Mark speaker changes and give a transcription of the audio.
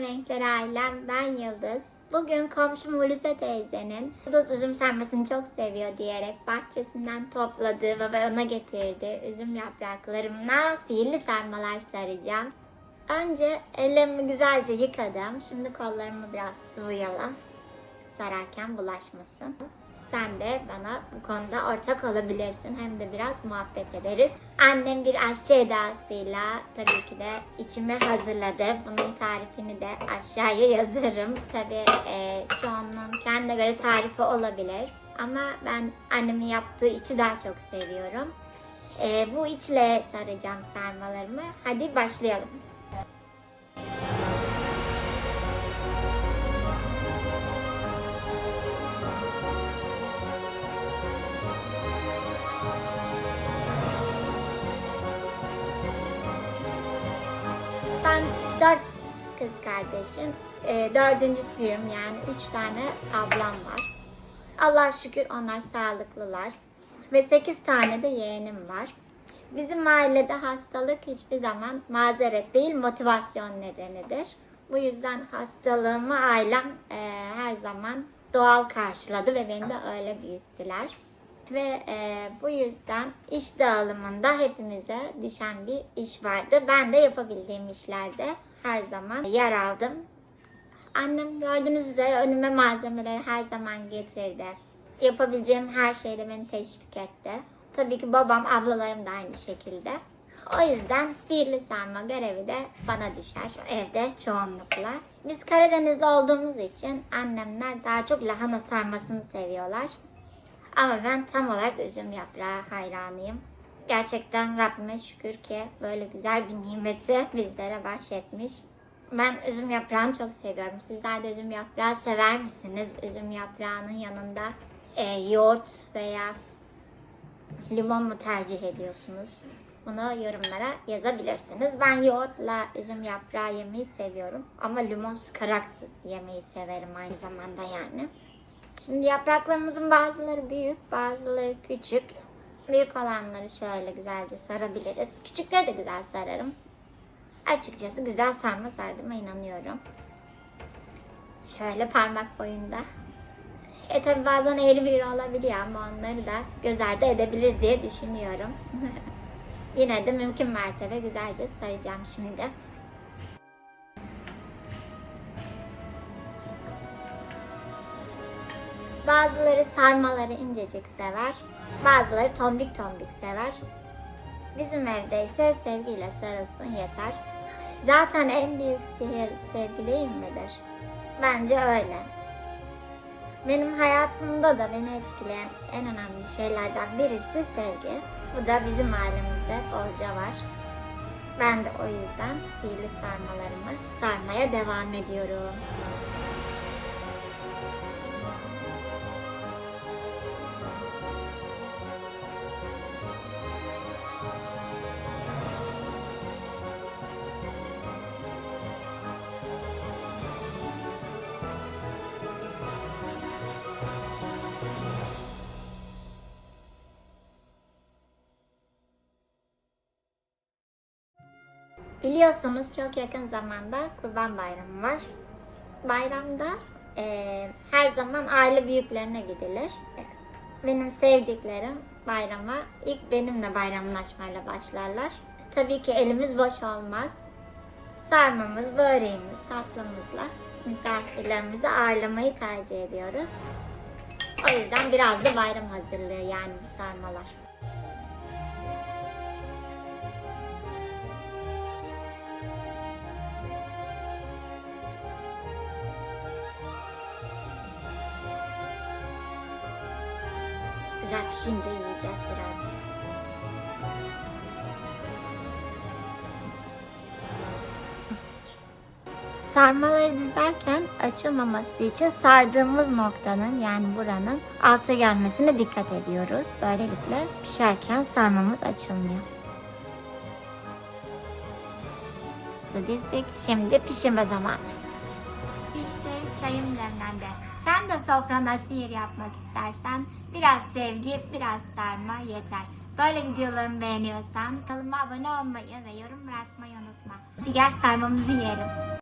Speaker 1: renkleri ailem, ben Yıldız. Bugün komşum Hulusi teyzenin Yıldız üzüm sarmasını çok seviyor diyerek bahçesinden topladığı ve bana getirdi üzüm yapraklarımla sihirli sarmalar saracağım. Önce ellerimi güzelce yıkadım. Şimdi kollarımı biraz sıvayalım. Sararken bulaşmasın. Sen de bana bu konuda ortak olabilirsin. Hem de biraz muhabbet ederiz. Annem bir aşçı edasıyla tabii ki de içimi hazırladı. Bunun tarifini de aşağıya yazarım. Tabii e, çoğunun kendine göre tarifi olabilir. Ama ben annemin yaptığı içi daha çok seviyorum. E, bu içle saracağım sarmalarımı. Hadi başlayalım. Dört kız kardeşim. E, dördüncüsüyüm yani üç tane ablam var. Allah şükür onlar sağlıklılar. Ve sekiz tane de yeğenim var. Bizim ailede hastalık hiçbir zaman mazeret değil motivasyon nedenidir. Bu yüzden hastalığımı ailem e, her zaman doğal karşıladı ve beni de öyle büyüttüler. Ve e, bu yüzden iş dağılımında hepimize düşen bir iş vardı. Ben de yapabildiğim işlerde her zaman yer aldım. Annem gördüğünüz üzere önüme malzemeleri her zaman getirdi. Yapabileceğim her şeyde beni teşvik etti. Tabii ki babam, ablalarım da aynı şekilde. O yüzden sihirli sarma görevi de bana düşer evde çoğunlukla. Biz Karadenizli olduğumuz için annemler daha çok lahana sarmasını seviyorlar. Ama ben tam olarak üzüm yaprağı hayranıyım. Gerçekten Rabbime şükür ki böyle güzel bir nimeti bizlere bahşetmiş. Ben üzüm yaprağını çok seviyorum. Sizler de üzüm yaprağı sever misiniz? Üzüm yaprağının yanında e, yoğurt veya limon mu tercih ediyorsunuz? Bunu yorumlara yazabilirsiniz. Ben yoğurtla üzüm yaprağı yemeyi seviyorum. Ama limon sıkarak yemeyi severim aynı zamanda yani. Şimdi yapraklarımızın bazıları büyük, bazıları küçük. Büyük olanları şöyle güzelce sarabiliriz. Küçükleri de güzel sararım. Açıkçası güzel sarma sardığıma inanıyorum. Şöyle parmak boyunda. E tabi bazen eğri büğrü olabiliyor ama onları da göz ardı edebiliriz diye düşünüyorum. Yine de mümkün mertebe güzelce saracağım şimdi. Bazıları sarmaları incecik sever, bazıları tombik tombik sever. Bizim evde ise sevgiyle sarılsın yeter. Zaten en büyük sihir sevgi değil midir? Bence öyle. Benim hayatımda da beni etkileyen en önemli şeylerden birisi sevgi. Bu da bizim ailemizde bolca var. Ben de o yüzden sihirli sarmalarımı sarmaya devam ediyorum. Biliyorsunuz çok yakın zamanda Kurban Bayramı var. Bayramda eee, her zaman aile büyüklerine gidilir. Benim sevdiklerim bayrama ilk benimle bayramlaşmayla başlarlar. Tabii ki elimiz boş olmaz. Sarmamız, böreğimiz, tatlımızla misafirlerimizi ağırlamayı tercih ediyoruz. O yüzden biraz da bayram hazırlığı yani bu sarmalar. Güzel pişince yiyeceğiz biraz. Sarmaları dizerken açılmaması için sardığımız noktanın yani buranın alta gelmesine dikkat ediyoruz. Böylelikle pişerken sarmamız açılmıyor. Dizdik. Şimdi pişirme zamanı. İşte çayım demlendi. Sen de sofranda sihir yapmak istersen biraz sevgi, biraz sarma yeter. Böyle videolarımı beğeniyorsan kanalıma abone olmayı ve yorum bırakmayı unutma. Hadi gel sarmamızı yiyelim.